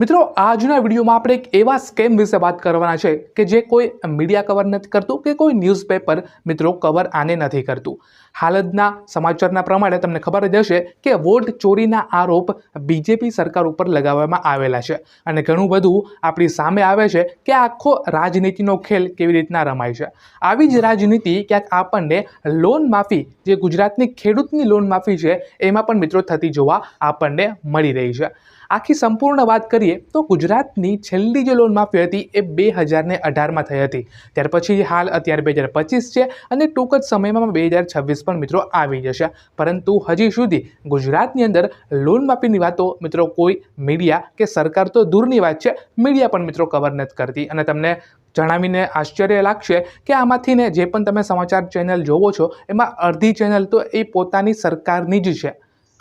મિત્રો, આજના વિડીયોમાં આપણે એક એવા સ્કેમ વિશે વાત કરવાના છે કે જે કોઈ મીડિયા કવર નથી કરતું કે કોઈ ન્યૂઝપેપર મિત્રો કવર આને નથી કરતું. હાલતના સમાચારના પ્રમાણે તમને ખબર જ હશે કે વોટ ચોરીના આરોપ બીજેપી સરકાર ઉપર લગાવવામાં આવેલા છે. અને ઘણું બધું આપણી સામે આવે છે કે આખો રાજનીતિનો ખેલ કેવી રીતના રમાય છે. આવી જ રાજનીતિ ક્યાંક આપણને લોન માફી, જે ગુજરાતની ખેડૂતની લોન માફી છે, એમાં પણ મિત્રો થતી જોવા આપણને મળી રહી છે. આખી સંપૂર્ણ વાત કરીએ તો ગુજરાતની છેલ્લી જે લોન માફી હતી એ બે હજારને અઢારમાં થઈ હતી. ત્યાર પછી હાલ અત્યારે બે હજાર પચીસ છે અને ટૂંક જ સમયમાં બે હજાર છવ્વીસ પણ મિત્રો આવી જશે. પરંતુ હજી સુધી ગુજરાતની અંદર લોન માફીની વાતો મિત્રો કોઈ મીડિયા કે સરકાર તો દૂરની વાત છે મીડિયા પણ મિત્રો કવર નથી કરતી. અને તમને જણાવીને આશ્ચર્ય લાગશે કે આમાંથી ને જે પણ તમે સમાચાર ચેનલ જોવો છો, એમાં અડધી ચેનલ તો એ પોતાની સરકારની જ છે.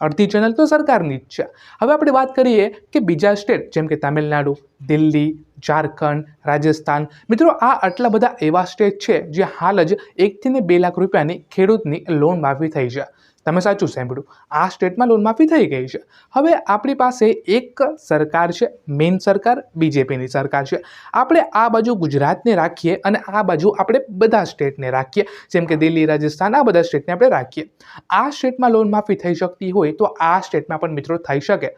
અડધી ચેનલ તો સરકારની જ છે. હવે આપણે વાત કરીએ કે બીજા સ્ટેટ, જેમ કે તામિલનાડુ, દિલ્હી ઝારખંડ, રાજસ્થાન. મિત્રો, આ આટલા બધા એવા સ્ટેટ છે જે હાલ જ એકથી ને બે લાખ રૂપિયાની ખેડૂતની લોન માફી થઈ છે. તમે સાચું સાંભળ્યું. આ સ્ટેટમાં લોન માફી થઈ ગઈ છે. હવે આપણી પાસે એક સરકાર છે મેઇન સરકાર, બીજેપીની સરકાર છે. આપણે આ બાજુ ગુજરાતને રાખીએ અને આ બાજુ આપણે બધા સ્ટેટને રાખીએ. જેમ કે દિલ્હી, રાજસ્થાન, આ બધા સ્ટેટને આપણે રાખીએ. આ સ્ટેટમાં લોન માફી થઈ શકતી હોય તો આ સ્ટેટમાં પણ મિત્રો થઈ શકે.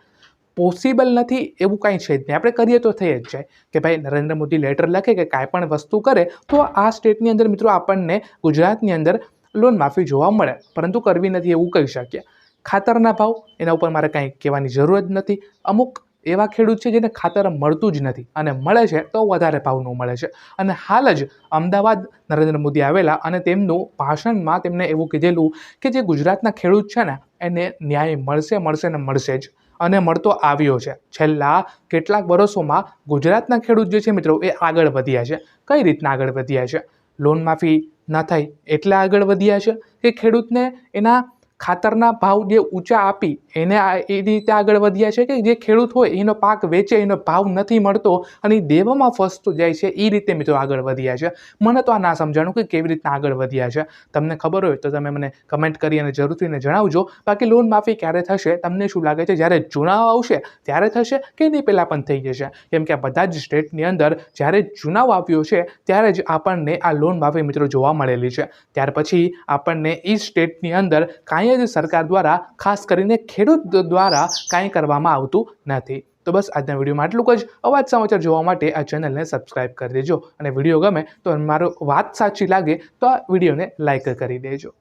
પોસિબલ નથી એવું કાંઈ છે જ નહીં. આપણે કરીએ તો થઈ જ જાય કે ભાઈ નરેન્દ્ર મોદી લેટર લખે કે કાંઈ પણ વસ્તુ કરે, તો આ સ્ટેટની અંદર મિત્રો આપણને ગુજરાતની અંદર લોન માફી જોવા મળે. પરંતુ કરવી નથી એવું કહી શકીએ. ખાતરના ભાવ, એના ઉપર મારે કાંઈ કહેવાની જરૂર જ નથી. અમુક એવા ખેડૂત છે જેને ખાતર મળતું જ નથી અને મળે છે તો વધારે ભાવનું મળે છે. અને હાલ જ અમદાવાદ નરેન્દ્ર મોદી આવેલા અને તેમનું ભાષણમાં તેમણે એવું કીધેલું કે જે ગુજરાતના ખેડૂત છે ને, એને ન્યાય મળશે મળશે ને મળશે જ. અને મળતો આવ્યો છે. છેલ્લા કેટલાક વર્ષોમાં ગુજરાતના ખેડૂત જે છે મિત્રો, એ આગળ વધ્યા છે. કઈ રીતના આગળ વધ્યા છે? લોન માફી ના થાય એટલે આગળ વધ્યા છે કે ખેડૂતને એના ખાતરના ભાવ જે ઊંચા આપી, એને એ રીતે આગળ વધ્યા છે કે જે ખેડૂત હોય, એનો પાક વેચે, એનો ભાવ નથી મળતો અને એ દેવામાં ફસતો જાય છે એ રીતે મિત્રો આગળ વધ્યા છે. મને તો આ ના સમજાણું કે કેવી રીતના આગળ વધ્યા છે. તમને ખબર હોય તો તમે મને કમેન્ટ કરી અને જરૂરથી જણાવજો. બાકી લોન માફી ક્યારે થશે, તમને શું લાગે છે, જ્યારે ચુનાવ આવશે, ત્યારે થશે કે એની પહેલાં પણ થઈ જશે? કેમ કે આ બધા જ સ્ટેટની અંદર જ્યારે ચુનાવ આવ્યો છે, ત્યારે જ આપણને આ લોન માફી મિત્રો જોવા મળેલી છે. ત્યાર પછી આપણને એ સ્ટેટની અંદર કાંઈ જ સરકાર દ્વારા, ખાસ કરીને ખેડૂત દ્વારા કાંઈ કરવામાં આવતું નથી. તો બસ આજના વિડીયોમાં આટલું જ. અવાજ સમાચાર જોવા માટે આ ચેનલને સબસ્ક્રાઈબ કરી દેજો. અને વીડિયો ગમે તો મારો વાત સાચી લાગે તો આ વિડીયોને લાઈક કરી દેજો.